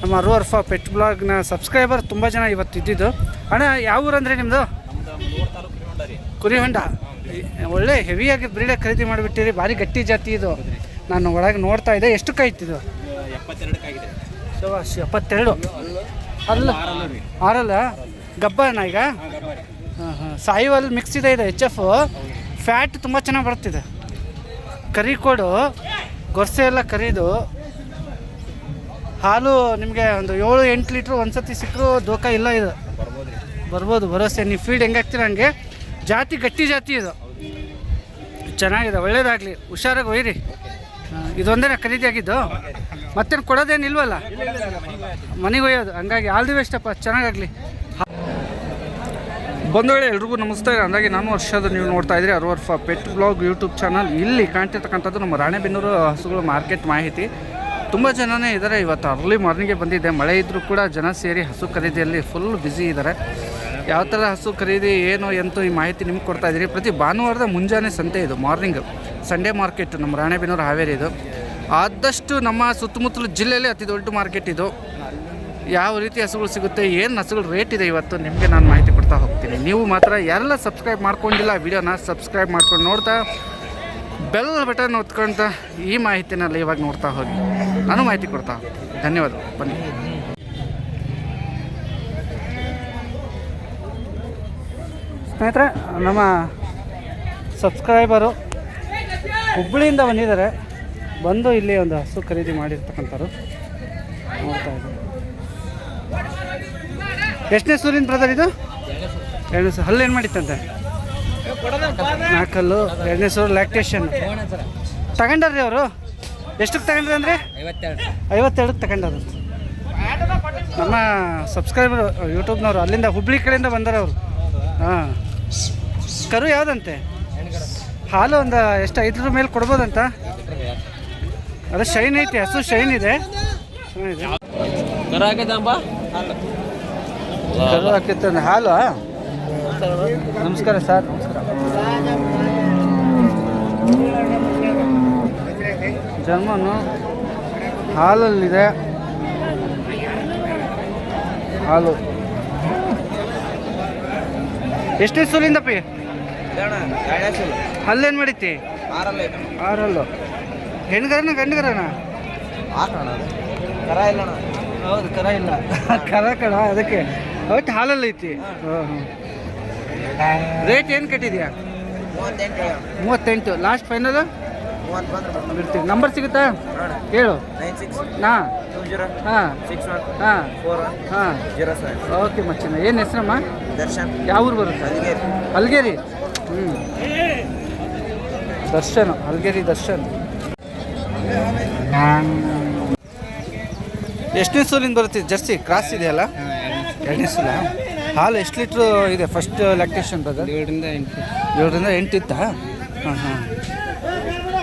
ನಮ್ಮ ಅರ್ವರ್ಫ pet ಬ್ಲಾಗ್ನ subscriber ತುಂಬ ಜನ ಇವತ್ತು ಇದ್ದಿದ್ದು. ಅಣ್ಣ ಯಾವ ಊರಂದ್ರೆ ನಿಮ್ಮದು ಕುರಿ ಹೊಂಡ ಒಳ್ಳೆ ಹೆವಿಯಾಗಿ ಬ್ರೀಡೆ ಖರೀದಿ ಮಾಡಿಬಿಟ್ಟಿರಿ ಭಾರಿ ಗಟ್ಟಿ ಜಾತಿ ಇದು. ನಾನು ಒಳಗೆ ನೋಡ್ತಾ ಇದ್ದೆ ಎಷ್ಟು ಕಾಯ್ತಿದ್ದು ಎಪ್ಪತ್ತೆರಡು. ಅಲ್ಲ ಆರಲ್ಲ? ಗಬ್ಬನ ಈಗ? ಹಾಂ ಹಾಂ ಸಾಯಿವಲ್ ಮಿಕ್ಸ್ ಇದೆ ಇದು ಎಚ್ ಎಫ್ ಫ್ಯಾಟ್ ತುಂಬ ಚೆನ್ನಾಗಿ ಬರ್ತಿದೆ ಕರಿ ಕೊಡು. ಗೊರ್ಸೆ ಎಲ್ಲ ಕರಿದು. ಹಾಲು ನಿಮಗೆ ಒಂದು ಏಳು, ಎಂಟು ಲೀಟ್ರ್ ಒಂದು ಸತಿ ಸಿಕ್ಕರೂ ದೋಖ ಇಲ್ಲ ಇದು. ಬರ್ಬೋದು ಭರೋಸೆ ನೀವು ಫೀಡ್ ಹೆಂಗೆ ಹಾಕ್ತೀರ ಹಂಗೆ? ಜಾತಿ ಗಟ್ಟಿ ಜಾತಿ ಇದು. ಚೆನ್ನಾಗಿದೆ, ಒಳ್ಳೇದಾಗಲಿ. ಹುಷಾರಾಗಿ ಒಯ್ಯಿರಿ ಇದೊಂದೇನೇ ಇದೊಂದೇ ಮತ್ತೇನು ಕೊಡೋದೇನು ಕೊಡೋದೇನಿಲ್ವಲ್ಲ ಮನೆಗೆ ಒಯ್ಯೋದು. ಹಂಗಾಗಿ ಆಲ್ ದಿ ಬೆಸ್ಟ್ ಅಪ್ಪ, ಚೆನ್ನಾಗಾಗಲಿ. ಬಂಧುಗಳೇ ಎಲ್ರಿಗೂ ನಮಸ್ತೆ. ಅಂದಾಗೆ ನಾನು ವರ್ಷದ ನೀವು ನೋಡ್ತಾ ಇದ್ರಿ ಅರ್ವರ್ಫ ಪೆಟ್ ಬ್ಲಾಗ್ ಯೂಟ್ಯೂಬ್ ಚಾನಲ್. ಇಲ್ಲಿ ಕಾಣ್ತಿರ್ತಕ್ಕಂಥದ್ದು ನಮ್ಮ ರಾಣೆಬೆನ್ನೂರು ಹಸುಗಳು ಮಾರ್ಕೆಟ್ ಮಾಹಿತಿ. ತುಂಬ ಜನನೇ ಇದ್ದಾರೆ. ಇವತ್ತು ಅರ್ಲಿ ಮಾರ್ನಿಂಗೇ ಬಂದಿದ್ದೆ ಮಳೆ ಇದ್ದರೂ ಕೂಡ ಜನ ಸೇರಿ ಹಸು ಖರೀದಿಯಲ್ಲಿ ಫುಲ್ ಬ್ಯುಸಿ ಇದ್ದಾರೆ. ಯಾವ ಥರ ಹಸು ಖರೀದಿ, ಏನು, ಎಂತೂ ಈ ಮಾಹಿತಿ ನಿಮ್ಗೆ ಕೊಡ್ತಾ ಇದ್ದೀರಿ. ಪ್ರತಿ ಭಾನುವಾರದ ಮುಂಜಾನೆ ಸಂತೆ ಇದು ಮಾರ್ನಿಂಗ್ ಸಂಡೇ ಮಾರ್ಕೆಟ್ ನಮ್ಮ ರಾಣೆಬೆನೂರು ಹಾವೇರಿ ಇದು. ಆದಷ್ಟು ನಮ್ಮ ಸುತ್ತಮುತ್ತಲ ಜಿಲ್ಲೆಯಲ್ಲಿ ಅತಿ ದೊಡ್ಡ ಮಾರ್ಕೆಟ್ ಇದು. ಯಾವ ರೀತಿ ಹಸುಗಳು ಸಿಗುತ್ತೆ, ಏನು ಹಸುಗಳು ರೇಟ್ ಇದೆ ಇವತ್ತು ನಿಮಗೆ ನಾನು ಮಾಹಿತಿ ಕೊಡ್ತಾ ಹೋಗ್ತೀನಿ. ನೀವು ಮಾತ್ರ ಯಾರೆಲ್ಲ ಸಬ್ಸ್ಕ್ರೈಬ್ ಮಾಡ್ಕೊಂಡಿಲ್ಲ ವಿಡಿಯೋನ ಸಬ್ಸ್ಕ್ರೈಬ್ ಮಾಡ್ಕೊಂಡು ನೋಡ್ತಾ ಬೆಲ್ ಬಟನ್ ಒತ್ಕೊಂತ ಈ ಮಾಹಿತಿನಲ್ಲಿ ಇವಾಗ ನೋಡ್ತಾ ಹೋಗಿ. ನಾನು ಮಾಹಿತಿ ಕೊಡ್ತಾ ಧನ್ಯವಾದ ಬನ್ನಿ. ಸ್ನೇಹಿತರೆ, ನಮ್ಮ ಸಬ್ಸ್ಕ್ರೈಬರು ಹುಬ್ಬಳ್ಳಿಯಿಂದ ಬಂದಿದ್ದಾರೆ. ಬಂದು ಇಲ್ಲಿ ಒಂದು ಹಸು ಖರೀದಿ ಮಾಡಿರ್ತಕ್ಕಂಥವ್ರು ನೋಡ್ತಾ ಇದ್ದಾರೆ. ಎಷ್ಟನೇ ಸೂರಿನ ಬ್ರದರ್ ಇದು? ಎರಡು ಸೂರು. ಅಲ್ಲೇನು ಮಾಡಿತ್ತಂತೆ? ನಾಲ್ಕಲ್ಲು ಎರಡನೇ ಸೂರು ಲ್ಯಾಕ್ಟೇಷನ್ ತಗೊಂಡಾರ್ರಿ ಅವರು? ಎಷ್ಟಕ್ಕೆ ತಗೊಂಡ್ರಿ ಅಂದರೆ? ಐವತ್ತೆರಡು ಐವತ್ತೆರಡಕ್ಕೆ ತಗೊಂಡರು. ನಮ್ಮ ಸಬ್ಸ್ಕ್ರೈಬರ್ ಯೂಟ್ಯೂಬ್ನವರು ಅಲ್ಲಿಂದ ಹುಬ್ಳಿ ಕಡೆಯಿಂದ ಬಂದಾರ ಅವರು. ಹಾಂ. ಕರು ಯಾವುದಂತೆ? ಹಾಲು ಒಂದು ಎಷ್ಟು ಐದರ ಮೇಲೆ ಕೊಡ್ಬೋದಂತ? ಅದು ಶೈನ್ ಐತಿ ಹಸು ಶೈನ್ ಇದೆ. ಹಾಲು? ನಮಸ್ಕಾರ ಸರ್. ಜರ್ಮನು ಹಾಲಲ್ಲಿದೆ. ಹಾಲು. ಎಷ್ಟು ಸುಲಿಂದ ಪಿ? ಹಲ್ಲೇನು ಮಾಡಿತಿ ಆರಲ್ಲ. ಆರಲ್ಲು ಹೆಣ್ಗರನ ಗಂಡಗರನ? ಕರ ಇಲ್ಲ ಹೌದು, ಕರ ಇಲ್ಲ. ಕರ ಕಣ, ಅದಕ್ಕೆ. ಒಟ್ಟು ಹಾಲಲ್ಲಿ ಐತಿ ಹಾಂ ಹಾಂ. ರೇಟ್ ಏನು ಕಟ್ಟಿದ್ಯಾ? ಮೂವತ್ತೆಂಟು ಲಾಸ್ಟ್ ಫೈನಲ್ ಬಿಡ್ತೀವಿ ನಂಬರ್ ಸಿಗುತ್ತಾ? ಹೇಳು. ನೈನ್ ಸಿಕ್ಸ್ ನಾ. ಟೂ ಜೀರೋ ಹಾಂ. ಸಿಕ್ಸ್ ಒನ್ ಹಾಂ. ಹಾಂ. ಓಕೆ ಮಚ್ಚಿನ ಏನು ಹೆಸರಮ್ಮ? ದರ್ಶನ್. ಯಾವ ಊರು ಬರುತ್ತೆ? ಅಲ್ಗೇರಿ ಅಲ್ಗೇರಿ ಹ್ಞೂ ದರ್ಶನ್. ಹಲ್ಗೇರಿ ದರ್ಶನ್. ಎಷ್ಟನೇ ಸೂಲಿಂದ ಬರುತ್ತೆ? ಜರ್ಸಿ ಕ್ರಾಸ್ ಇದೆಯಲ್ಲ? ಎರಡನೇ ಸೂಲ. ಹಾಲು ಎಷ್ಟು ಲೀಟ್ರ್ ಇದೆ ಫಸ್ಟ್ ಲ್ಯಾಕ್ಟೇಷನ್ ಬ್ರದರ್ ಏಳರಿಂದ ಎಂಟು. ಏಳರಿಂದ ಎಂಟು ಇತ್ತಾ? ಹಾಂ ಹಾಂ.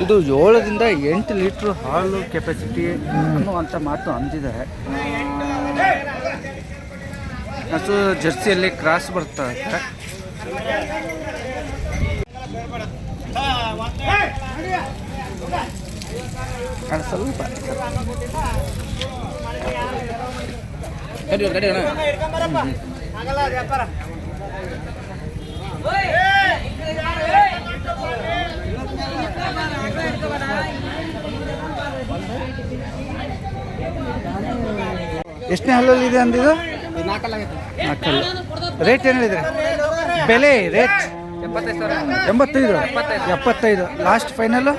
ಇದು ಏಳರಿಂದ ಎಂಟು ಲೀಟ್ರ್ ಹಾಲು ಕೆಪಾಸಿಟಿ ಅನ್ನುವಂಥ ಮಾತು ಅಂದಿದ್ದಾರೆ. ಹಸು ಜರ್ಸಿಯಲ್ಲಿ ಕ್ರಾಸ್ ಬರ್ತಾ ಇದೆ ಅಣ್ಣ, ಸ್ವಲ್ಪ. ಕಡಿ ಕಡಿಯೋಣ ಅಣ್ಣ. ಎಷ್ಟನೇ ಹಲ್ಲಲ್ಲಿ ಇದೆ ಅಂದಿದ್ದು? ನಾಲ್ಕಲ್ಲ. ರೇಟ್ ಏನು ಹೇಳಿದ್ರೆ? ಬೆಲೆ ರೇಟ್ ಎಂಬತ್ತೈದು. ಎಪ್ಪತ್ತೈದು. ಲಾಸ್ಟ್ ಫೈನಲ್ಲು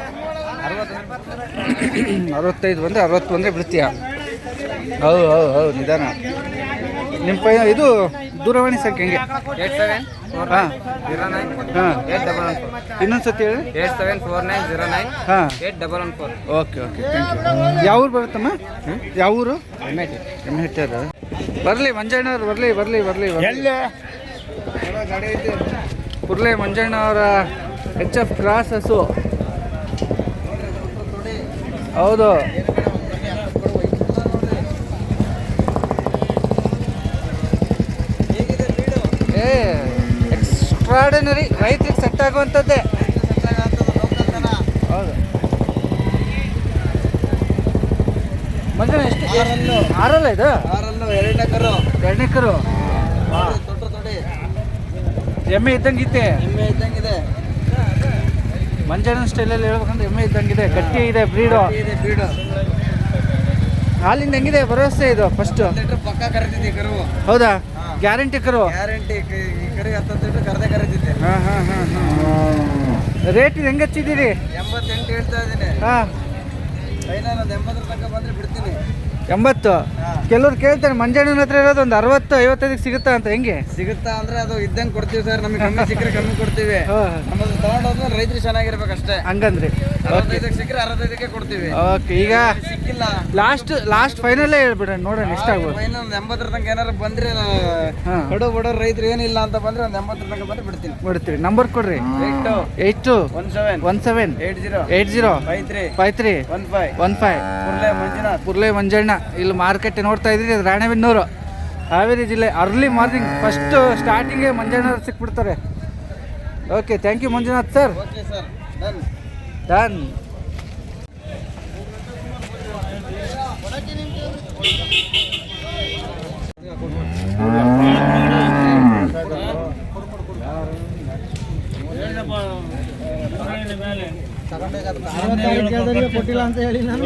ಅರವತ್ತೈದು ಬಂದರೆ ಅರವತ್ತು ಬಂದರೆ ಬಿಡ್ತೀಯ. ಹೌದು ಹೌದು ಹೌದು, ನಿಧಾನ. ನಿಮ್ಮ ಪೈ ಇದು ದೂರವಾಣಿ ಸಂಖ್ಯೆ ಹೆಂಗೆ? ಏಟ್ ಸೆವೆನ್ ಫೋರ್ ಹಾಂ ಜೀರೋ ನೈನ್ ಹಾಂ. Eight double one four. ಇನ್ನೊಂದು ಸತಿ ಹೇಳಿ. Eight seven four nine zero nine ಹಾಂ. Eight double one four. Okay okay. Thank you ಯಾವ ಊರು ಬರುತ್ತಮ್ಮ? ಯಾವ ಊರು? ಎಂ ಐ ಟಿ ಎಂ ಹೆಟ್ಟರ್ ಬರಲಿ ಮಂಜಣ್ಣವ್ರು ಬರಲಿ ಬರಲಿ ಬರಲಿ ಕುರ್ಲೆ ಪುರ್ಲೆ ಮಂಜಣ್ಣವರ ಎಚ್ ಎಫ್ ಕ್ರಾಸ್ ಹಸು ಹೌದು. ಏ ಎಕ್ಸ್ಟ್ರಾಡನರಿ ರೈತರಿಗೆ ಸೆಟ್ ಆಗುವಂಥದ್ದೇ. ಹೌದು. ಮಂಜಣ್ಣ ಎಷ್ಟು? ಆರಲ್ಲು. ಇದು? ಆರಲ್ಲು ಎರಡನೇ ಕರು. ಎಮ್ಮೆ ಇದ್ದಂಗಿತ್ತೆ ಎಮ್ಮೆ ಇದ್ದಂಗಿದೆ. ಮಂಜನ ಸ್ಟೈಲಲ್ಲಿ ಹೇಳ್ಬೇಕಂದ್ರೆ ಎಮ್ಮೆ ಇದ್ದಂಗಿದೆ. ಗಟ್ಟಿ ಇದೆ ಬ್ರೀಡು ಇದೆ ಬೀಡು. ಹಾಲಿಂದ ಹೆಂಗಿದೆ ಭರವಸೆ ಇದು ಫಸ್ಟ್ ಹೌದಾ? ಗ್ಯಾರಂಟಿ ಕರು? ಗ್ಯಾರಂಟಿ ಹತ್ತತ್ತು ಲೀಟ್ರ್ ಕರೆದೇ ಕರೆದಿದ್ದೆ ಹಾಂ ಹಾಂ ಹಾಂ ಹಾಂ. ರೇಟ್ ಹೆಂಗೆ ಹಚ್ಚಿದ್ದೀರಿ? ಎಂಬತ್ತೆಂಟು ಹೇಳ್ತಾ ಇದ್ದೀನಿ. ಹಾಂ. ಫೈನಲ್ ಒಂದು ಎಂಬತ್ತರ ತನಕ ಬಂದ್ರೆ ಬಿಡ್ತೀನಿ. ಎಂಬತ್ತು? ಕೆಲವ್ರು ಕೇಳ್ತಾರೆ ಮಂಜಣ್ಣನ ಹತ್ರ ಇರೋದು ಒಂದು ಅರವತ್ತು ಐವತ್ತೈದಕ್ಕೆ ಸಿಗುತ್ತಾ ಅಂತ ಹೆಂಗೆ? ಸಿಗುತ್ತಾ ಅಂದ್ರೆ ಅದು ಇದ್ದಂಗೆ ಕೊಡ್ತೀವಿ ಸರ್ ನಮಗೆ ಕಮ್ಮಿ ಸಿಕ್ಕರೆ ಕಮ್ಮಿ ಕೊಡ್ತೀವಿ. ನಮ್ಮದು ತಗೊಂಡೋದ್ರೆ ರೈತರು ಚೆನ್ನಾಗಿರ್ಬೇಕಷ್ಟೇ. ಹಂಗಂದ್ರಿ. ಸಿಕ್ಕರೆ ಅರವತ್ತೈದಕ್ಕೆ ಕೊಡ್ತೀವಿ. ಓಕೆ ಈಗ ಸಿಕ್ಕಿಲ್ಲ. ಲಾಸ್ಟ್ ಲಾಸ್ಟ್ ಫೈನಲ್ಲೇ ಹೇಳ್ಬಿಡ್ರಿ ನೋಡೋಣ ಎಷ್ಟಾಗ್ಬೋದು ಫೈನಲ್ ಒಂದು ಎಂಬತ್ತರ ತನಕ ಏನಾರು ಬಂದ್ರೆ ಬಡ ಬಡ ರೈತರು ಏನಿಲ್ಲ ಅಂತ ಬಂದ್ರೆ ಒಂದು ಎಂಬತ್ತರ ತನಕ ಬಂದ್ರೆ ಬಿಡ್ತೀನಿ. ಬಿಡ್ತೀರಿ. ನಂಬರ್ ಕೊಡ್ರಿ. Eight two eight two one seven one seven eight zero eight zero five three five three one five one five Kurle Manjunath Purle Manjanna ಇಲ್ಲಿ ಮಾರ್ಕೆಟ್ ನೋಡ್ತಾ ಇದ್ರಿ ಅದು ರಾಣೆಬೆನ್ನೂರು. ಹಾವೇರಿ ಜಿಲ್ಲೆ ಅರ್ಲಿ ಮಾರ್ನಿಂಗ್ ಫಸ್ಟ್ ಸ್ಟಾರ್ಟಿಂಗೇ Manjanna ಸಿಕ್ಬಿಡ್ತಾರೆ. Okay thank you Manjunath sir okay sir done done ಕೊಟ್ಟಿಲ್ಲ ಅಂತ ಹೇಳಿ ನಾನು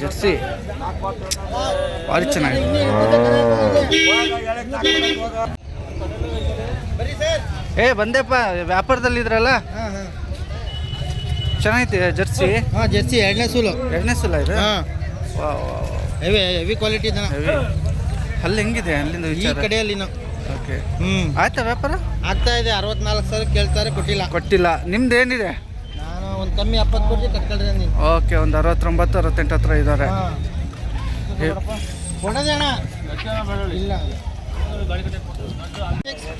ಜರ್ಸಿ ಭಾರಿ ಚೆನ್ನಾಗಿದೆ. ಏ ಬಂದೆಪ್ಪ ವ್ಯಾಪಾರದಲ್ಲಿ ಇದ್ರಲ್ಲ? ಚೆನ್ನಾಗೈತಿ ಜರ್ಸಿ. ಹಾಂ ಜರ್ಸಿ ಎರಡನೇ ಸೂಲು. ಎರಡನೇ ಸೂಲ ಇದೆ? ಹಾಂ. ಹೆವಿ ಹೆವಿ ಕ್ವಾಲಿಟಿ ಇದೆ ಹೆವಿ. ಅಲ್ಲಿ ಹೆಂಗಿದೆ? ಅಲ್ಲಿಂದ ಈ ಕಡೆ ಕಡೆಯಲ್ಲಿ ನಾವು ಓಕೆ ಹ್ಞೂ ಆಯ್ತಾ ವ್ಯಾಪಾರ? ಆಗ್ತಾ ಇದೆ ಅರವತ್ನಾಲ್ಕು ಸಾವಿರ ಕೇಳ್ತಾರೆ ಕೊಟ್ಟಿಲ್ಲ. ಕೊಟ್ಟಿಲ್ಲ. ನಿಮ್ದು ಏನಿದೆ? ನಾನು ಒಂದು ಕಮ್ಮಿ ಎಪ್ಪತ್ತು ಕೊಟ್ಟು ಕಟ್ಕೊಳ್ರಿ ನೀನು ಓಕೆ ಒಂದು ಅರವತ್ತೊಂಬತ್ತು ಅರವತ್ತೆಂಟು ಹತ್ರ ಇದ್ದಾರೆ. ಹಾಂ. ಕೊಡೋದೇ ಅಣ್ಣ ಇಲ್ಲ.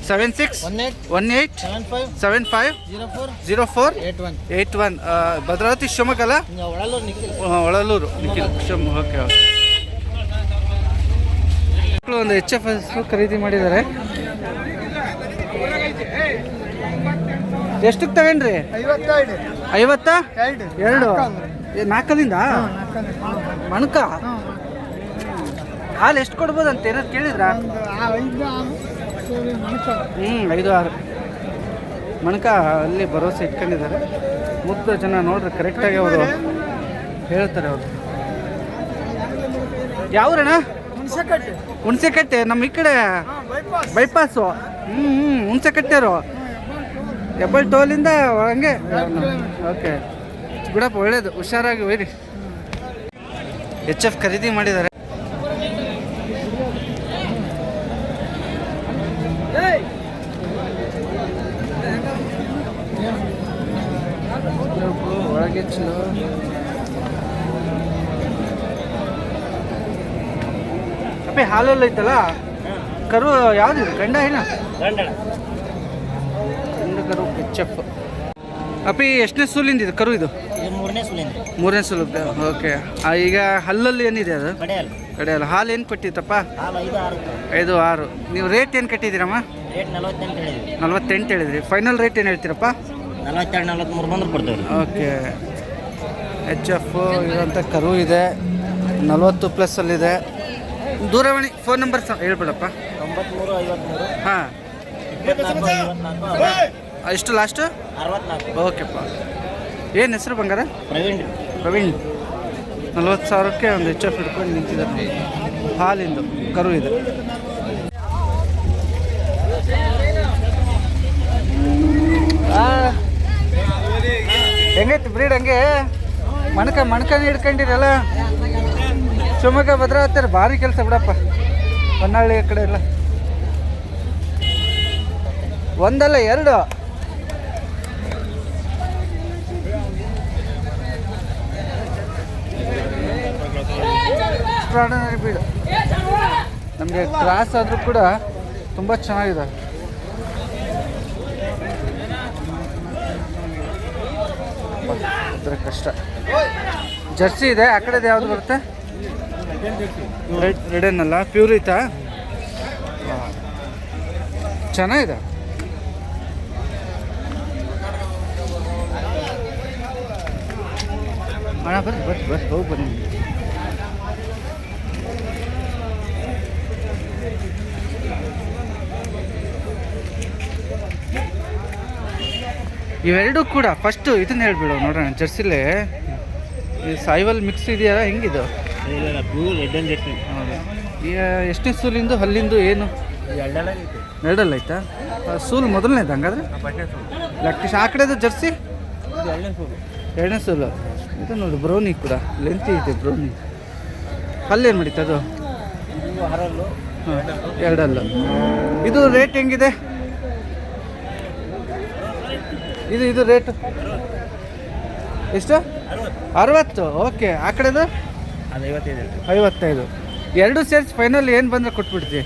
Seven six one eight one eight seven five seven five zero four zero four eight one eight one Bhadravati Shivamogga ಅಲ್ಲ ಹಿಂಗೆ ನಿಖಿಲ್. ಒಳಲೂರು ನಿಖಿಲ್. Shivamogga okay okay. ಒಂದು ಎಚ್ ಎಫ್ ಎಸ್ ಖರೀದಿ ಮಾಡಿದ್ದಾರೆ. ಎಷ್ಟಕ್ಕೆ ತಗೊಂಡ್ರಿ? ಐವತ್ತ? ಎರಡು. ನಾಲ್ಕದಿಂದ ಮಣಕ? ಹಾಲು ಎಷ್ಟು ಕೊಡ್ಬೋದು ಅಂತ ಏನಾದ್ರು ಕೇಳಿದ್ರ? ಹ್ಞೂ ಐದು ಆರು. ಮಣಕ. ಅಲ್ಲಿ ಭರವಸೆ ಇಟ್ಕೊಂಡಿದ್ದಾರೆ. ಮುಗ್ಧ ಜನ ನೋಡ್ರಿ ಕರೆಕ್ಟಾಗಿ ಅವರು ಹೇಳ್ತಾರೆ ಅವರು. ಯಾವ್ರಣ್ಣ? ಹುಣಸೆಕಟ್ಟೆ ನಮ್ಮ ಈ ಕಡೆ ಬೈಪಾಸು ಹ್ಞೂ ಹ್ಞೂ ಹುಣಸೆಕಟ್ಟೆರು. ಹೆಬ್ಬಲ್ ಟೋಲಿಂದ ಹಂಗೆ ಓಕೆ. ಬಿಡಪ್ಪ, ಒಳ್ಳೇದು. ಹುಷಾರಾಗಿ ಒಯ್ರಿ ಎಚ್ ಎಫ್ ಖರೀದಿ ಮಾಡಿದ್ದಾರೆ ಒಳಗೆ ಚಲೋ. ಅಪ್ಪಿ ಹಾಲೆಲ್ಲ ಐತಲ್ಲ? ಕರು ಯಾವ್ದು ಗಂಡ ಏನ? ಗಂಡ. ಕರು ಎಫ್ ಅಪ್ಪಿ ಎಷ್ಟನೇ ಸೂಲಿಂದ ಇದು ಕರು ಇದು? ಮೂರನೇ ಸೂಲು ಓಕೆ. ಈಗ ಹಲ್ಲಲ್ಲಿ ಏನಿದೆ ಅದು? ಕಡೆ ಅಲ್ಲ ಹಾಲು ಏನು ಕೊಟ್ಟಿತ್ತಪ್ಪ? ಐದು ಆರು ನೀವು ರೇಟ್ ಏನು ಕಟ್ಟಿದ್ದೀರಮ್ಮ? ನಲವತ್ತೆಂಟು ಹೇಳಿದ್ರಿ. ಫೈನಲ್ ರೇಟ್ ಏನು ಹೇಳ್ತೀರಪ್ಪ? ಓಕೆ. ಎಚ್ ಎಫ್ ಇರೋಂಥ ಕರು ಇದೆ. ನಲ್ವತ್ತು ಪ್ಲಸ್ಸಲ್ಲಿದೆ ದೂರವಾಣಿ ಫೋನ್ ನಂಬರ್ ಸಹ ಹೇಳ್ಬಿಡಪ್ಪ. ತೊಂಬತ್ಮೂರು ಐವತ್ಮೂರು. ಹಾಂ. ಎಷ್ಟು ಲಾಸ್ಟು ಅರವತ್ನಾಲ್ಕು. ಓಕೆಪ್ಪ. ಏನು ಹೆಸರು ಬಂಗಾರ? ಪ್ರವೀಣ್. ಪ್ರವೀಣ್. ನಲ್ವತ್ತು ಸಾವಿರಕ್ಕೆ ಒಂದು ಎಚ್ ಎಫ್ ಹಿಡ್ಕೊಂಡು ನಿಂತಿದ್ದಾರೆ ಹಾಲಿಂದು ಕರು ಇದೆ. ಹೆಂಗೈತೆ ಹೆಂಗೈತಿ ಬ್ರೀಡ್ ಹಂಗೆ? ಮಣಕ ಮಣಕನ ಹಿಡ್ಕೊಂಡಿರಲ್ಲ? ಶಿವಮೊಗ್ಗ ಭದ್ರಾವತಿ ಭಾರಿ ಕೆಲಸ ಬಿಡಪ್ಪ. ಹೊನ್ನಾಳಿ ಕಡೆ ಎಲ್ಲ. ಒಂದಲ್ಲ ಎರಡು. ಎಕ್ಸ್ಟ್ರಾಡನರಿ ಬೀಡು ನಮಗೆ ಕ್ರಾಸ್ ಆದರೂ ಕೂಡ ತುಂಬ ಚೆನ್ನಾಗಿದೆ. ಅದ್ರ ಕಷ್ಟ. ಜರ್ಸಿ ಇದೆ, ಆ ಕಡೆದು ಯಾವ್ದು ಬರುತ್ತೆ? ರೆಡ್ ರೆಡ್ ಏನಲ್ಲ ಪ್ಯೂರ್ ಐತಾ? ಚೆನ್ನಾಗಿದೆ. ಅಣ್ಣ, ಬರ್ರಿ ಬರ್ರಿ ಬರ್ರಿ, ಹೋಗಿ ಬನ್ನಿ. ಇವೆರಡೂ ಕೂಡ ಫಸ್ಟು ಇದನ್ನ ಹೇಳ್ಬಿಡು ನೋಡೋಣ, ಜರ್ಸಿಲೇ. ಸಾಯಿವಲ್ ಮಿಕ್ಸ್ ಇದೆಯಲ್ಲ, ಹೆಂಗಿದು? ಎಷ್ಟನೇ ಸೂಲಿಂದು, ಹಲ್ಲಿಂದು ಏನು? ಎರಡಲ್ಲ ಆಯ್ತಾ ಸೂಲ್ ಮೊದಲನೇದು ಹಂಗಾದ್ರೆ? ಲಕ್ಷ ಆ ಕಡೆದು ಜರ್ಸಿ? ಎರಡನೇ ಸೂಲು. ಇದು ನೋಡಿ ಬ್ರೌನಿ ಕೂಡ. ಲೆಂತಿ ಇದೆ ಬ್ರೌನಿ ಹಲ್ಲೇನು ಮಾಡಿತ್ತು ಅದು? ಎರಡಲ್ಲ. ಇದು ರೇಟ್ ಹೆಂಗಿದೆ? ಇದು ಇದು ರೇಟ್ ಎಷ್ಟು? ಅರವತ್ತು. ಓಕೆ, ಆ ಕಡೆದು? ಅದು ಐವತ್ತೈದು. ಐವತ್ತೈದು. ಎರಡು ಸೇರಿಸಿ ಫೈನಲ್ ಏನು ಬಂದರೆ ಕೊಟ್ಬಿಡ್ತಿ?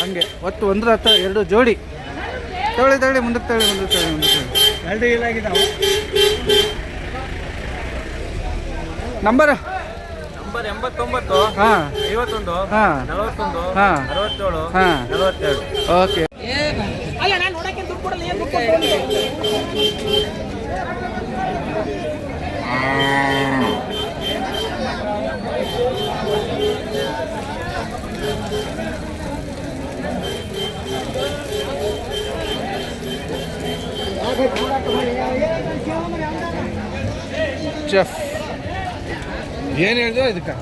ಹಂಗೆ. ಒತ್ತು ಒಂದ್ರ ಹತ್ರ ಎರಡು ಜೋಡಿ. ತಗೊಳ್ಳಿ ತಗೊಳ್ಳಿ ಮುಂದಕ್ಕೆ ತಗೊಳ್ಳಿ ಮುಂದಕ್ಕೆ ತಗೊಳ್ಳಿ ಮುಂದಕ್ಕೆ ತಗೊಳ್ಳಿ. ಎರಡು ಇಲ್ಲಾಗಿದ್ದಾವೆ ನಂಬರ್ ನಂಬರ್ ಎಂಬತ್ತೊಂಬತ್ತು ಹಾಂ. ಐವತ್ತೊಂದು ಹಾಂ. ನಲವತ್ತೊಂದು ಹಾಂ. ಅರವತ್ತೇಳು ಹಾಂ. ನಲವತ್ತೆರಡು. ಓಕೆ ಏನು ಹೇಳಿದ್ರು ಇದಕ್ಕೆ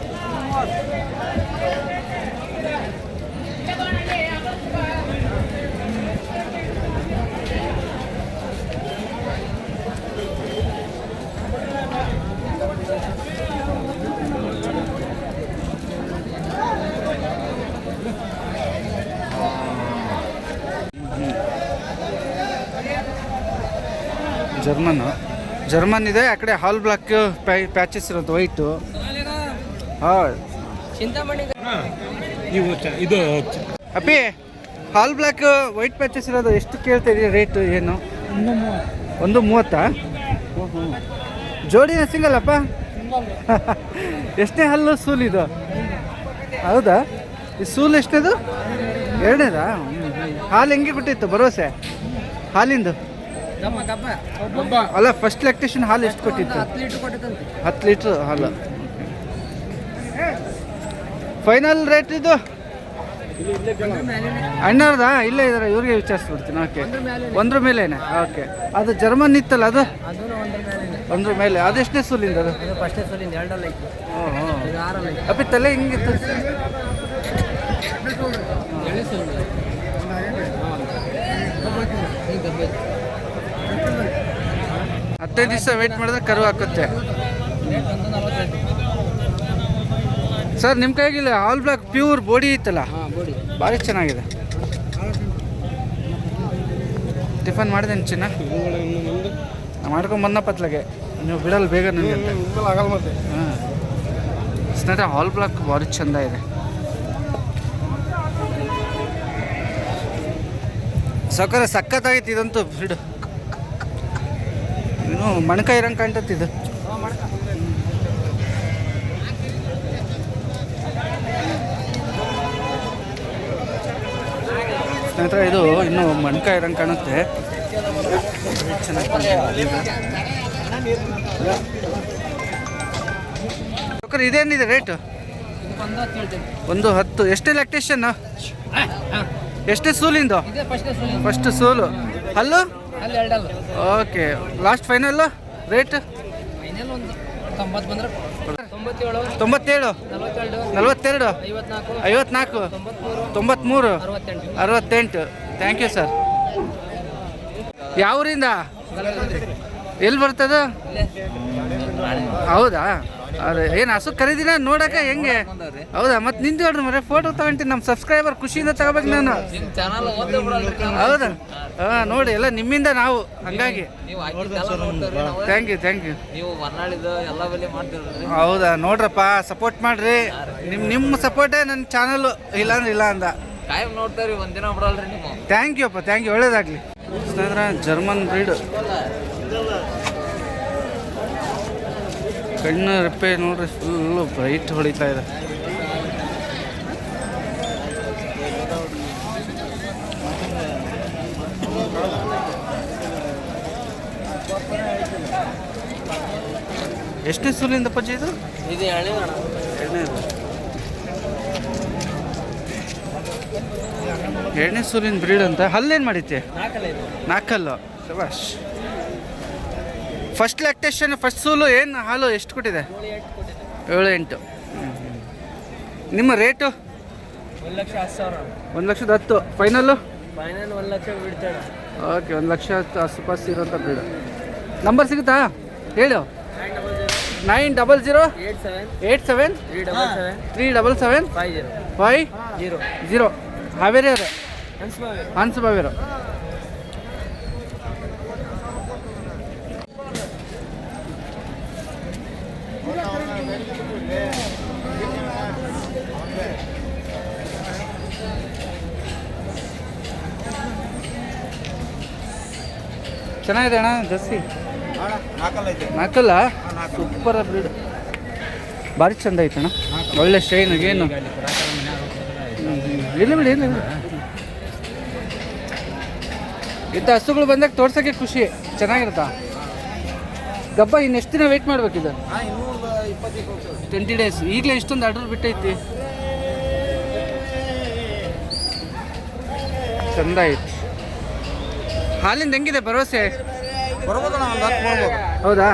ಜರ್ಮನ್ ಜರ್ಮನ್ ಇದೆ ಆ ಕಡೆ ಹಾಲ್ ಬ್ಲಾಕ್ ಪ್ಯಾಚಸ್ ಇರೋದು ವೈಟು. ಹಾಂ. ಇದು ಅಪ್ಪಿ ಹಾಲ್ ಬ್ಲಾಕ್ ವೈಟ್ ಪ್ಯಾಚಸ್ ಇರೋದು ಎಷ್ಟು ಕೇಳ್ತಾ ಇದೀಯ ರೇಟು ಏನು? ಒಂದು ಮೂವತ್ತಾ? ಜೋಡಿನ ಸಿಂಗಲ್ ಅಪ್ಪ? ಎಷ್ಟನೇ ಹಲ್ಲು ಸೂಲ್ ಇದು? ಹೌದಾ? ಈ ಸೂಲ್ ಎಷ್ಟನೇದು ಎರಡನೇದಾ? ಹಾಲು ಹೆಂಗೆ ಕೊಟ್ಟಿತ್ತು ಭರವಸೆ? ಹಾಲಿಂದು? ಅಲ್ಲ ಫಸ್ಟ್ ಲ್ಯಾಕ್ಟೇಷನ್ ಹಾಲು ಎಷ್ಟು ಕೊಟ್ಟಿತ್ತು? ಹತ್ತು ಲೀಟ್ರ್ ಹಾಲು. ಫೈನಲ್ ರೇಟ್ ಇದು? ಅಣ್ಣವ್ರದಾ ಇಲ್ಲೇ ಇದಾರೆ ಇವ್ರಿಗೆ ವಿಚಾರಿಸ್ಬಿಡ್ತೀನಿ. ಓಕೆ ಒಂದ್ರ ಮೇಲೇನೆ. ಓಕೆ ಅದು ಜರ್ಮನ್ ಇತ್ತಲ್ಲ ಅದು? ಒಂದ್ರ ಮೇಲೆ. ಅದೆಷ್ಟನೇ ಸೂಲಿಂದ ಅದು? ಅಪ್ಪಿ ತಲೆ ಹಿಂಗಿತ್ತು ಹತ್ತೈದು ದಿವಸ ವೇಟ್ ಮಾಡಿದ್ರೆ ಕರು ಹಾಕುತ್ತೆ. ಸರ್ ನಿಮ್ಮ ಕೈಗಿಲ್ಲ ಆಲ್ ಬ್ಲಾಕ್ ಪ್ಯೂರ್ ಬಾಡಿ ಇತ್ತಲ್ಲ? ಹಾಂ ಬೋಡಿ ಭಾರಿ ಚೆನ್ನಾಗಿದೆ. ಟಿಫನ್ ಮಾಡಿದೆ ಚಿನ್ನ? ಮಾಡ್ಕೊಂಡು ಬಂದ ಪತ್ಲಗೆ ನೀವು ಬಿಡಲ್ಲ ಬೇಗ ನನಗೆ ಅಂತ. ಆಗಲ್ಲ ಮತ್ತೆ ಹಾಂ. ಸ್ನೇಹಿತರೆ ಆಲ್ ಬ್ಲಾಕ್ ಭಾರಿ ಚಂದ ಇದೆ. ಸಕ್ಕರೆ ಸಖತ್ತಾಗಿತ್ತು ಇದಂತೂ ಬಿಡು. ಇನ್ನು ಮಣಕ ಇರಂಗೆ ಕಾಣ್ತೈತಿ ಇದು. ಸ್ನೇಹಿತರೆ ಇದು ಇನ್ನು ಮಣಕ ಇರಂಗೆ ಕಾಣುತ್ತೆ. ಚೆನ್ನಾಗಿ ಇದೇನಿದೆ ರೇಟು ಒಂದು ಹತ್ತು. ಎಷ್ಟು ಲ್ಯಾಕ್ಟೇಷನ್ ಎಷ್ಟು ಸೂಲಿಂದು? ಫಸ್ಟೇ ಸೂಲು. ಅಲ್ಲಿ ಎರಡಲ್ಲ. ಓಕೆ ಲಾಸ್ಟ್ ಫೈನಲ್ ರೇಟ್ ತೊಂಬತ್ತೇಳು ನಲ್ವತ್ತೆರಡು ಐವತ್ನಾಲ್ಕು ತೊಂಬತ್ಮೂರು ಅರವತ್ತೆಂಟು. ಥ್ಯಾಂಕ್ ಯು ಸರ್ ಯಾವೂರಿಂದ ಎಲ್ಲಿ ಬರ್ತದ? ಹೌದಾ? ಅದೇ ಏನು ಹಸು ಖರೀದಿನ ನೋಡಕ ಹೆಂಗೆ? ಹೌದಾ? ಮತ್ತೆ ನಿಂತು ಹೇಳ್ರಿ ಮರೆ ಫೋಟೋ ತಗೊಂತೀನಿ ನಮ್ಮ ಸಬ್ಸ್ಕ್ರೈಬರ್ ಖುಷಿಯಿಂದ ತಗೋಬೇಕು ನಾನು. ಹೌದಾ? ಹಾಂ. ನೋಡಿ ಎಲ್ಲ ನಿಮ್ಮಿಂದ ನಾವು ಹಂಗಾಗಿ. ಥ್ಯಾಂಕ್ ಯು ಥ್ಯಾಂಕ್ ಯು ನೀವು ಹೊನ್ನಾಳಿದ ಎಲ್ಲ ಬೆಲೆ ಮಾಡ್ತೀರಲ್ರಿ ಹೌದಾ? ನೋಡ್ರಪ್ಪ ಸಪೋರ್ಟ್ ಮಾಡ್ರಿ. ನಿಮ್ಮ ನಿಮ್ಮ ಸಪೋರ್ಟೇ ನನ್ನ ಚಾನಲ್ ಇಲ್ಲಾಂದ್ರೆ ಇಲ್ಲ ಅಂದ. ಟೈಮ್ ನೋಡ್ತಾರೆ ಒಂದಿನ ಬಿಡಲ್ರಿ ನೀವು. ಥ್ಯಾಂಕ್ ಯು ಅಪ್ಪ ಥ್ಯಾಂಕ್ ಯು ಒಳ್ಳೇದಾಗಲಿ. ಸ್ನೇಹಿತರ ಜರ್ಮನ್ ಬ್ರೀಡ್ ಕಣ್ಣು ರೆಪ್ಪೆ ನೋಡ್ರಿ ಫುಲ್ಲು ಬ್ರೈಟ್ ಹೊಡಿತಾ ಇದೆ. ಎಷ್ಟನೇ ಸೂಲಿಂದ ಪಜ್ಜಿ ಇದು? ಇದು ಎಣ್ಣೆ ಎರಡನೇ ಸೂಲಿನ ಬ್ರೀಡ್ ಅಂತ. ಹಲ್ಲೇನು ಮಾಡಿತ್ತೆ ನಾಲ್ಕಲ್ಲು? ಶಬಾಷ್. ಫಸ್ಟ್ ಲ್ಯಾಕ್ಟೇಷನ್ ಫಸ್ಟ್ ಸೂಲು ಏನು ಹಾಲು ಎಷ್ಟು ಕೊಟ್ಟಿದೆ? ಏಳು ಎಂಟು. ನಿಮ್ಮ ರೇಟು ಒಂದು ಲಕ್ಷ ಹತ್ತು ಸಾವಿರ. ಒಂದು ಲಕ್ಷದ ಹತ್ತು. ಫೈನಲ್ಲು ಫೈನಲ್ ಒಂದು ಲಕ್ಷ ಬಿಡ್ತೇವೆ ಓಕೆ ಒಂದು ಲಕ್ಷ ಹತ್ತು ಆಸುಪಾಸು ಇರೋಂಥ ಬೀಡು. ನಂಬರ್ ಸಿಗುತ್ತಾ? ಹೇಳು. Nine double zero eight seven three double seven three double seven five zero five zero zero Haveri ಅವರು ಹನ್ಸ್ ಬಾವಿರು ಚೆನ್ನಾಗಿದೆ ಅಣ್ಣ ಜರ್ಸಿ? ನಾಕಲ್ಲ ಸೂಪರ್ ಬ್ರೀಡ್ ಭಾರಿ ಚಂದ ಅಣ್ಣ. ಒಳ್ಳೆ ಶೈನ್ ಏನು? ಇಲ್ಲ ಬಿಡಿ ಇಲ್ಲ ಬಿಡಿ. ಇಂಥ ಹಸುಗಳು ಬಂದಾಗ ತೋರ್ಸೋಕ್ಕೆ ಖುಷಿ. ಚೆನ್ನಾಗಿರುತ್ತಾ? ಗಬ್ಬ ಇನ್ನೆಷ್ಟು ದಿನ ವೆಯ್ಟ್ ಮಾಡ್ಬೇಕಿದು? ಟ್ವೆಂಟಿ ಡೇಸ್ ಈಗಲೇ ಇಷ್ಟೊಂದು ಆರ್ಡರ್ ಬಿಟ್ಟೈತಿ. ಚಂದ ಐತಿ ಹಾಲಿಂದ ಹೆಂಗಿದೆ ಭರವಸೆ? ಹೌದಾ?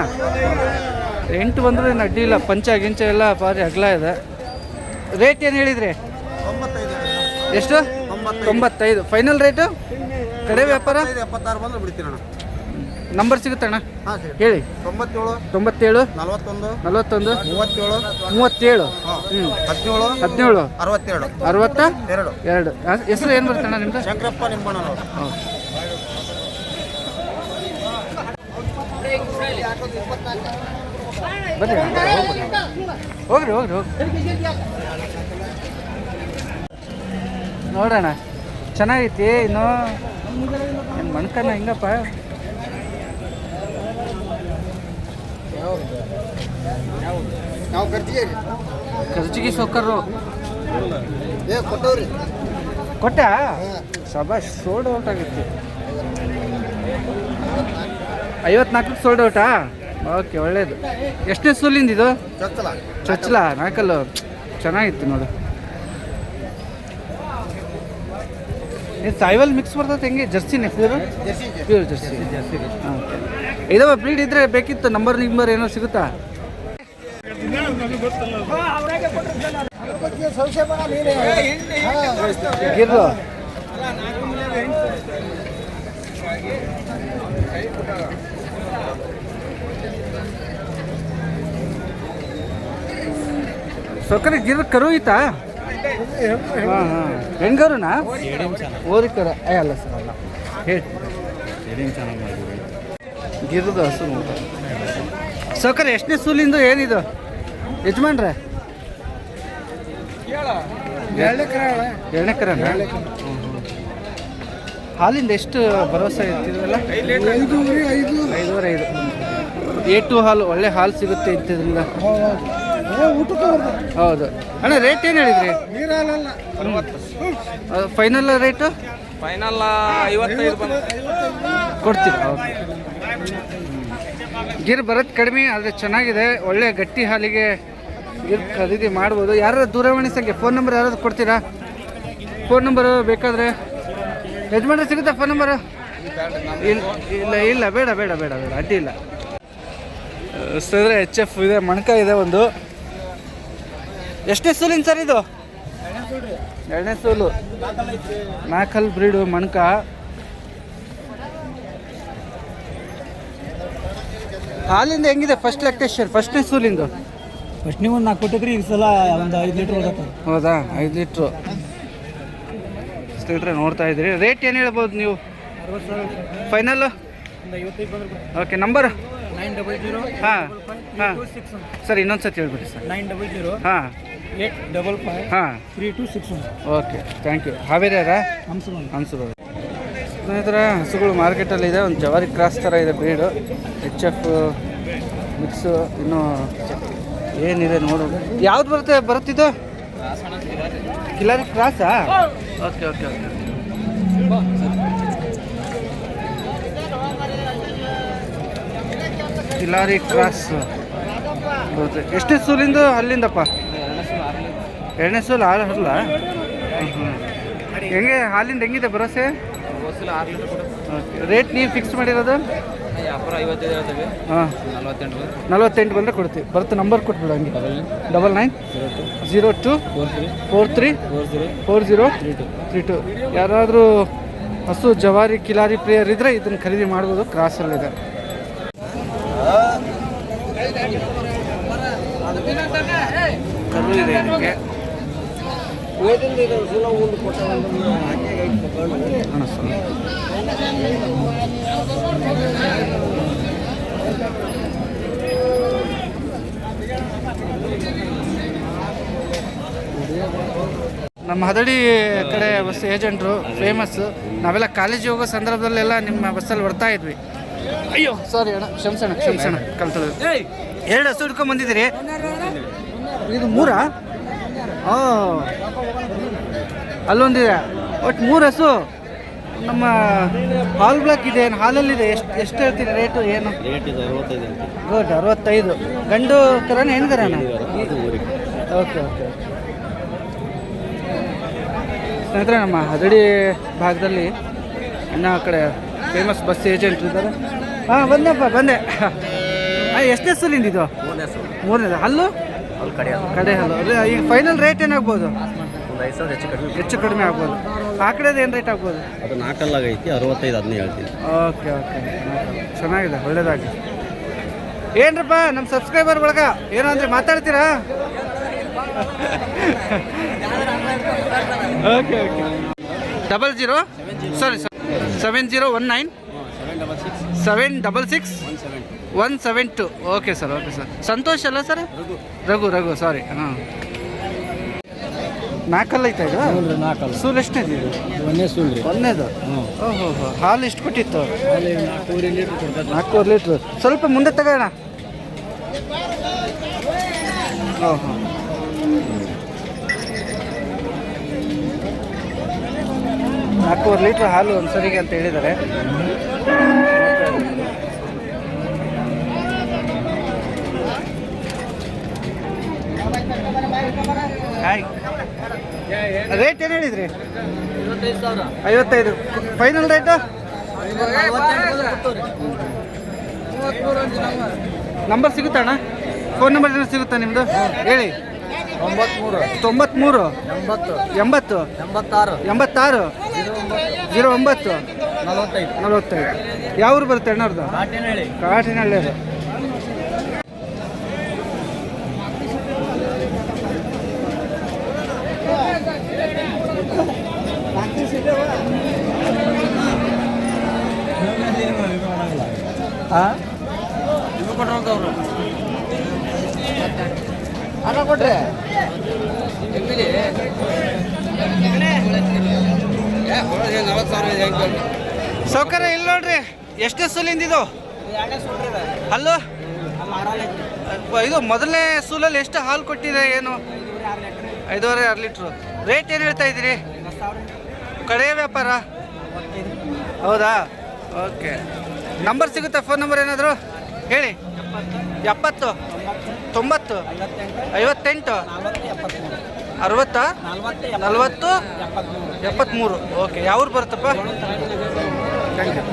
ಎಂಟು ಬಂದ್ರೆ ಏನು ಅಡ್ಡಿ ಇಲ್ಲ. ಪಂಚ ಗಿಂಚ ಎಲ್ಲ ಭಾರಿ ಅಗಲ ಇದೆ. ರೇಟ್ ಏನು ಹೇಳಿದ್ರಿ? ಎಷ್ಟು? ತೊಂಬತ್ತೈದು. ಫೈನಲ್ ರೇಟು ಕಡೆ ವ್ಯಾಪಾರ? ಎಪ್ಪತ್ತಾರು ಬಂದ್ರೆ ಬಿಡ್ತೀನಣ್ಣ. ನಂಬರ್ ಸಿಗುತ್ತಣ್ಣ ಅಣ್ಣ? ಸರಿ. ಹೇಳಿ. ತೊಂಬತ್ತೇಳು ತೊಂಬತ್ತೇಳು ನಲವತ್ತೊಂದು ನಲವತ್ತೊಂದು ಮೂವತ್ತೇಳು ಮೂವತ್ತೇಳು. ಹ್ಞೂ ಹದಿನೇಳು ಹದಿನೇಳು. ಅರವತ್ತೆರಡು. ಅರವತ್ತ? ಎರಡು. ಎರಡು. ಹೆಸರು ಏನು ಅಣ್ಣ ನಿಮ್ದು? ಶಂಕರಪ್ಪ ನಿಂಬಣ್ಣನವರು ಬನ್ನಿ. ಹೋಗ್ರಿ ಹೋಗ್ರಿ ಹೋಗ್ರಿ. ನೋಡೋಣ. ಚೆನ್ನಾಗೈತಿ ಇನ್ನು. ನಿಮ್ಮ ಮಣ್ಕನ್ನ ಹಿಂಗಪ್ಪ? ನಾವು ಖರ್ಚಿಗೆ ಖರ್ಚಿಗೆ ಸೊಕ್ಕರು ಏ ಕೊಟ್ಟವ್ರಿ. ಕೊಟ್ಟ? ಸಬಾಶ್ ಸೋಲ್ಡ್ ಔಟ್ ಆಗಿತ್ತು. ಐವತ್ನಾಲ್ಕಕ್ಕೆ ಸೋಲ್ಡ್ ಔಟಾ ಓಕೆ ಒಳ್ಳೇದು. ಎಷ್ಟನೇ ಸೋಲಿಂದ ಇದು? ಚೊಚ್ಚಲ. ಚಚ್ಚಲ ನಾಲ್ಕಲ್ಲು. ಚೆನ್ನಾಗಿತ್ತು ನೋಡು. ಇದು ಸಾಯಿವಲ್ ಮಿಕ್ಸ್ ಬರ್ತದೆ ಹೆಂಗೆ? ಜರ್ಸಿನೇ pure Jersey pure Jersey. Okay. ಇದಾವ ಬ್ರೀಡ್ ಇದ್ರೆ ಬೇಕಿತ್ತು ನಂಬರ್ ನಿಂಬರ್ ಏನೋ ಸಿಗುತ್ತಾ? ಸೊಕ್ಕರೆ ಗಿರ್ ಕರು ಐತಾ ಹಾಂ ಹಾಂ. ಹೆಣ್ಗರುನಾ? ಓರಿ ಕರ ಏ, ಅಲ್ಲ ಸರ್, ಅಲ್ಲ. ಹೇಳಿ. ಗಿರ್ದು ಹಸು ಸೊಕ್ಕರೆ ಎಷ್ಟನೇ ಸೂಲಿಂದು ಏನಿದು? ಯಜಮಾನ್ರೆ? ಎರಡನೇ ಕರ ಹಾಲಿಂದ ಎಷ್ಟು ಭರವಸೆ ಇರ್ತಿದ್ರಲ್ಲ? ಐದೂವರೆ ಐದು. ಎ ಟು ಹಾಲು ಒಳ್ಳೆ ಹಾಲು ಸಿಗುತ್ತೆ ಇದ್ದಿದ್ರಿಂದ ಹೌದು. ಅಣ್ಣ ರೇಟ್ ಏನು ಹೇಳಿದ್ರಿ? ಫೈನಲ್ ರೇಟು ಫೈನಲ್ ಐವತ್ತೈದು ಬಂದು ಕೊಡ್ತೀರಾ? ಓಕೆ. ಗಿರ್ ಬರೋದು ಕಡಿಮೆ, ಆದರೆ ಚೆನ್ನಾಗಿದೆ. ಒಳ್ಳೆ ಗಟ್ಟಿ ಹಾಲಿಗೆ ಗಿರ್ ಖರೀದಿ ಮಾಡ್ಬೋದು. ಯಾರು ದೂರವಾಣಿ ಸಂಖ್ಯೆ ಫೋನ್ ನಂಬರ್ ಯಾರಾದ್ರು ಕೊಡ್ತೀರಾ? ಫೋನ್ ನಂಬರು ಬೇಕಾದರೆ. ಯಜಮಾನ್ರೆ, ಸಿಗುತ್ತಾ ಫೋನ್ ನಂಬರು ಇಲ್ಲ ಇಲ್ಲ ಬೇಡ ಬೇಡ ಬೇಡ ಬೇಡ, ಅಡ್ಡಿ ಇಲ್ಲ. ಸರ್ ಎಚ್ ಎಫ್ ಇದೆ, ಮಣಕ ಇದೆ ಒಂದು. ಎಷ್ಟೇ ಸೂಲಿನ ಸರ್ ಇದು? ಎರಡನೇ ಸೂಲು. ನಾಲ್ಕಲ್ ಬ್ರೀಡು ಮಣಕ. ಹಾಲಿಂದ ಹೆಂಗಿದೆ? ಫಸ್ಟ್ ಲ್ಯಾಕ್ಟೇಷನ್ ಫಸ್ಟ್ನೇ ಸೂಲಿಂದು? ಫಸ್ಟ್ ನೀವು ನಾ ನಾಲ್ಕು ಕೊಟ್ಟಿದ್ರಿ ಈ ಸಲ ಒಂದು ಐದು ಲೀಟ್ರ್ ಹೋಗತ್ತೆ ಹೌದಾ? ಐದು ಲೀಟ್ರು ಸ್ನೇಹಿತರೆ ನೋಡ್ತಾ ಇದ್ದೀರಿ. ರೇಟ್ ಏನು ಹೇಳ್ಬೋದು ನೀವು? Final final okay number nine double zero ಹಾಂ ಹಾಂ. ಸರ್ ಇನ್ನೊಂದು ಸತಿ ಹೇಳ್ಬಿಡಿ ಸರ್. ನೈನ್ ಡಬಲ್ ಜೀರೋ ಹಾಂ ಏಟ್ ಡಬಲ್ ಫೈವ್ ಹಾಂ three two six one okay thank you ಹಾವೇರಿಯಾರಾ ಹಂಸ ಅನ್ಸುತ್ತೆ ಸ್ನೇಹಿತರೆ ಹಸುಗಳು ಮಾರ್ಕೆಟಲ್ಲಿ ಇದೆ. ಒಂದು ಜವಾರಿ ಕ್ರಾಸ್ ಥರ ಇದೆ ಬ್ರೀಡು ಎಚ್ ಎಫ್ ಮಿಕ್ಸು ಇನ್ನು ಏನಿದೆ ನೋಡು. ಯಾವ್ದು ಬರುತ್ತೆ ಬರುತ್ತಿದ್ದು Khillari ಕ್ರಾಸಾ okay okay okay Khillari cross ಬರುತ್ತೆ. ಎಷ್ಟು ಸೂಲಿಂದು ಅಲ್ಲಿಂದಪ್ಪ? ಎರಡನೇ ಸೂಲು ಹಾಲು ಹರಲ್ಲ ಹೆಂಗೆ ಹಾಲಿಂದ ಹೆಂಗಿದೆ ರೇಟ್ ನೀವು ಫಿಕ್ಸ್ ಮಾಡಿರೋದು? ವ್ಯಾಪಾರ ಐವತ್ತೈದು ಹೇಳ್ತೇವೆ. ಹಾಂ. ನಲ್ವತ್ತೆಂಟು ನಲ್ವತ್ತೆಂಟು ಬಂದರೆ ಕೊಡ್ತೀವಿ. ಬರುತ್ತೆ ನಂಬರ್ ಕೊಟ್ಬಿಡು ಹಂಗೆ. Double nine zero two four three four three zero three two three two ಯಾರಾದರೂ ಹಸು ಜವಾರಿ ಕಿಲಾರಿ ಪ್ಲೇಯರ್ ಇದ್ದರೆ ಇದನ್ನು ಖರೀದಿ ಮಾಡ್ಬೋದು. ಕ್ರಾಸಲ್ಲಿದೆ ಕರು ಇದೆ. ಇದಕ್ಕೆ. ನಮ್ಮ ಹದಡಿ ಕಡೆ ಬಸ್ ಏಜೆಂಟ್ರು ಫೇಮಸ್ಸು ನಾವೆಲ್ಲ ಕಾಲೇಜಿಗೆ ಹೋಗೋ ಸಂದರ್ಭದಲ್ಲೆಲ್ಲ ನಿಮ್ಮ ಬಸ್ಸಲ್ಲಿ ಬರ್ತಾ ಇದ್ವಿ. ಅಯ್ಯೋ ಸಾರಿ ಅಣ್ಣ ಕ್ಷಮಿಸೋಣ ಕ್ಷಮಿಸೋಣ ಕಲ್ತಳು ಎರಡು ಹಸು ಹಿಡ್ಕೊಂಡ್ ಬಂದಿದ್ದೀರಿ? ಇದು ಮೂರಾ? ಓ. ಅಲ್ಲೊಂದಿದೆ. ಒಟ್ಟು ಮೂರು ಹಸು ನಮ್ಮ ಹಾಲ್ ಬ್ಲಾಕ್ ಇದೆ ಏನು ಹಾಲಲ್ಲಿದೆ ಎಷ್ಟು ಎಷ್ಟು ಹೇಳ್ತೀರಿ ರೇಟು ಏನು? ರೇಟ್ ಇದು ಅರವತ್ತೈದು ಗುಡ್ ಅರವತ್ತೈದು. ಗಂಡು ಕರನ ಓಕೆ ಓಕೆ ಸ್ನೇಹಿತರೆ ನಮ್ಮ ಹದಡಿ ಭಾಗದಲ್ಲಿ ಇನ್ನು ಆ ಕಡೆ ಫೇಮಸ್ ಬಸ್ ಏಜೆಂಟ್ ಇದ್ದಾರೆ. ಹಾಂ ಬಂದೆಪ್ಪ ಬಂದೆ. ಹಾಂ ಎಷ್ಟನೇ ಸೂಲಿಂದ ಇದು ಮೂರನೇ ಹಲ್ಲು? ಅಲ್ಲಿ ಕಡೆ ಹಲ್ಲು. ಅದೇ ಈಗ ಫೈನಲ್ ರೇಟ್ ಏನಾಗ್ಬೋದು? ಐದು ಸಾವಿರ ಹೆಚ್ಚು ಕಡಿಮೆ. ಹೆಚ್ಚು ಕಡಿಮೆ ಆಗ್ಬೋದು. ಆ ಕಡೆದು ಏನು ರೇಟ್ ಆಗ್ಬೋದು? ಅದು ನಾಲ್ಕಲ್ಲಾಗ ಐತಿ ಅರವತ್ತೈದು ಅದನ್ನೇ ಹೇಳ್ತೀನಿ. Okay okay. ಚೆನ್ನಾಗಿದೆ ಒಳ್ಳೇದಾಗಿ. ಏನ್ರಪ್ಪ ನಮ್ಮ ಸಬ್ಸ್ಕ್ರೈಬರ್ ಬಳಗ ಏನೋ ಅಂದ್ರೆ ಮಾತಾಡ್ತೀರಾ? Okay okay. Double zero sorry seven zero one nine seven double six one seven two okay sir okay sir Santosh ಅಲ್ಲ ಸರ್ ರಘು. ರಘು ಸಾರಿ ಹಾಂ. ನಾಲ್ಕಲ್ಲ ಐತೆ ಇದು? ನಾಲ್ಕಲ್ಲ. ಸೂಲ್ ಎಷ್ಟು ಇದು? ಒಂದೇ ಒಂದೇದು? ಹ್ಞೂ ಓಹೋ ಹೋ ಹಾಲು ಎಷ್ಟು ಕೊಟ್ಟಿತ್ತು? ಅಲ್ಲಿ ನಾಲ್ಕೂವರೆ ಲೀಟ್ರ್ ನಾಲ್ಕೂವರೆ ಲೀಟ್ರ್. ಸ್ವಲ್ಪ ಮುಂದೆ ತಗೋಣ. ಓಹೋ. ನಾಲ್ಕೂವರೆ ಲೀಟ್ರ್ ಹಾಲು ಒಂದ್ಸರಿಗೆ ಅಂತ ಹೇಳಿದ್ದಾರೆ. ಹಾಯ್ ರೇಟ್ ಏನು ಹೇಳಿದ್ರಿ? ಐವತ್ತೈದು ಫೈನಲ್ ರೇಟು ನಂಬರ್ ಸಿಗುತ್ತಾ ಅಣ್ಣ? ಫೋನ್ ನಂಬರ್ ಏನೋ ಸಿಗುತ್ತಾ ನಿಮ್ಮದು ಹೇಳಿ. ಒಂಬತ್ಮೂರು ತೊಂಬತ್ಮೂರು. ಎಂಬತ್ತು. ಎಂಬತ್ತು. ಎಂಬತ್ತಾರು. ಎಂಬತ್ತಾರು. ಜೀರೋ ಒಂಬತ್ತು. ನಲವತ್ತೈದು. ನಲವತ್ತೈದು. ಯಾವ ಊರು ಬರುತ್ತೆ ಅಣ್ಣವ್ರದ್ದು ಕಾಟಿನಹಳ್ಳಿ. ಕಾಟಿನಳ್ಳಿ ಹಾಂ ಇದು ಕೊಟ್ಟರು ಹಣ ಕೊಟ್ರೆ? ಸೌಕರ್ಯ ಇಲ್ಲ ನೋಡ್ರಿ. ಎಷ್ಟೇ ಸೂಲಿಂದ ಇದು? ಅಲ್ಲೋ? ಇದು ಮೊದಲನೇ ಸೂಲಲ್ಲಿ ಎಷ್ಟು ಹಾಲು ಕೊಟ್ಟಿದೆ ಏನು? ಐದೂವರೆ, ಆರು ಲೀಟ್ರು. ರೇಟ್ ಏನು ಹೇಳ್ತಾ ಇದ್ದೀರಿ? ಕಡೆಯ ವ್ಯಾಪಾರ? ಹೌದಾ? ಓಕೆ ನಂಬರ್ ಸಿಗುತ್ತಾ ಫೋನ್ ನಂಬರ್ ಏನಾದರೂ? ಹೇಳಿ. ಎಪ್ಪತ್ತು. ತೊಂಬತ್ತು ಐವತ್ತೆಂಟು ಅರವತ್ತ ನಲ್ವತ್ತು ಎಪ್ಪತ್ತ್ಮೂರು ಓಕೆ ಯಾವ್ರು ಬರುತ್ತಪ್ಪ? ಥ್ಯಾಂಕ್ ಯು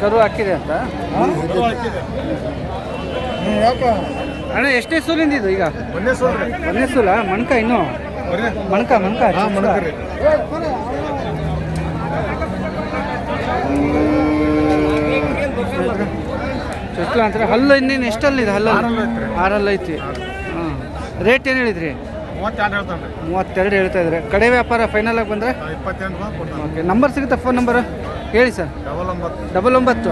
ಕರು ಹಾಕಿದೆ. ಅಂತ ಅಣ್ಣ ಎಷ್ಟೇ ಸೂಲಿಂದ ಇದು ಈಗ? ಒಂದೇ ಸೂಲ್ ಒಂದೇ ಸೂಲ? ಮಣ್ಕ ಇನ್ನು? ಮಣ್ಕ ಮಣಕ? ಚೊಚ್ಚಲ ಅಂತಾರೆ? ಹಲ್ಲು ಇನ್ನೇನು ಎಷ್ಟಲ್ಲಿದೆ ಹಲ್ಲು ಆರಲ್ಲ ಐತಿ. ಹಾಂ. ರೇಟ್ ಏನು ಹೇಳಿದ್ರಿ? ಮೂವತ್ತೆರಡು ಹೇಳ್ತಾ ಇದ್ರೆ ಕಡೆ ವ್ಯಾಪಾರ ಫೈನಲ್ ಆಗಿ ಬಂದರೆ? ಓಕೆ ನಂಬರ್ ಸಿಗುತ್ತಾ ಫೋನ್ ನಂಬರ್ ಹೇಳಿ ಸರ್ ಡಬಲ್ ಒಂಬತ್ತು. ಡಬಲ್ ಒಂಬತ್ತು?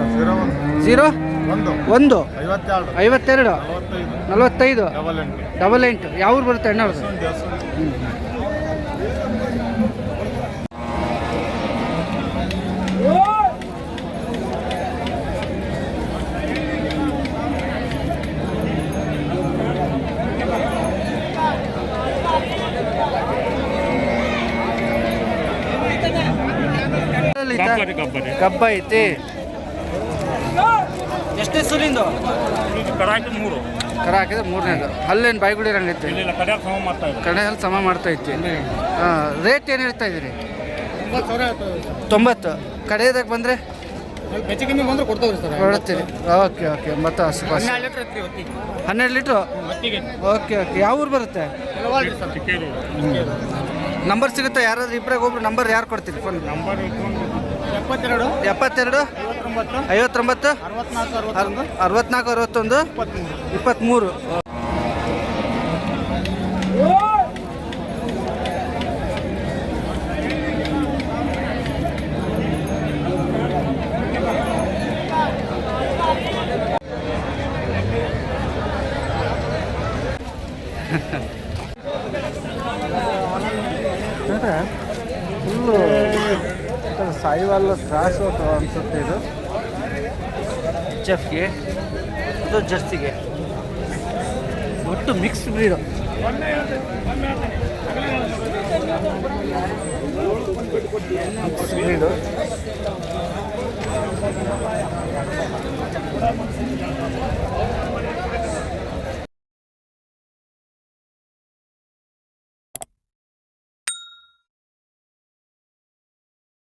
ಜೀರೋ ಒಂದು. ಐವತ್ತೆರಡು. ನಲವತ್ತೈದು. ಡಬಲ್ ಎಂಟು. ಯಾವ ಊರು ಬರುತ್ತೆ ದೇವಸ್ಥಾನ ಕಬ್ಬ ಐತಿ. ಎಷ್ಟೇ ಸುಲಿಂದು? ಕಡಾಕಿ ಮೂರು. ಕರ ಹಾಕಿದ್ರೆ ಮೂರನೇದು. ಅಲ್ಲೇನು ಬಾಯ್ಗುಡಿರಂಗೈತಿ ಇಲ್ಲ ಇತ್ತು ಸಮ ಮಾಡ್ತಾ ಇದ್ದಾರೆ ಕಡೆ ಅಲ್ಲಿ ಸಮ ಮಾಡ್ತಾ ಐತಿ ರೇಟ್ ಏನು ಹೇಳ್ತಾ ಇದ್ದೀರಿ? ತೊಂಬತ್ತು ಕಡೆಯದಾಗ ಬಂದರೆ? ಹೆಚ್ಚು ಕಮ್ಮಿ ಬಂದ್ರೆ ಕೊಡ್ತಾವ್ರಿ ಸರ್. ಕೊಡ್ತೀರಿ. ಓಕೆ ಓಕೆ ಮತ್ತೆ ಹಸು ಬಸ್. ಹನ್ನೆರಡು ಲೀಟ್ರು ಓಕೆ ಓಕೆ. ಯಾವ ಊರು ಬರುತ್ತೆ? ಚಿಕ್ಕೇರು. ನಂಬರ್ ಸಿಗುತ್ತೆ? ಯಾರಾದ್ರೂ ಇಬ್ಬರಾಗ ಒಬ್ರು ನಂಬರ್ ಯಾರು ಕೊಡ್ತೀರಿ? ಫೋನ್. ನಂಬರ್ ಎಪ್ಪತ್ತೆರಡು ಎಪ್ಪತ್ತೆರಡು ಐವತ್ತೊಂಬತ್ತು ಅರವತ್ನಾಲ್ಕು ಅರವತ್ತೊಂದು ಅರವತ್ನಾಲ್ಕು ಅರವತ್ತೊಂದು ಇಪ್ಪತ್ತ್ಮೂರು. ಎಫ್ಗೆ ಅದು ಜರ್ಸಿಗೆ? ಒಟ್ಟು ಮಿಕ್ಸ್ಡ್ ಬ್ರೀಡು ಮಿಕ್ಸ್ ಬ್ರೀಡು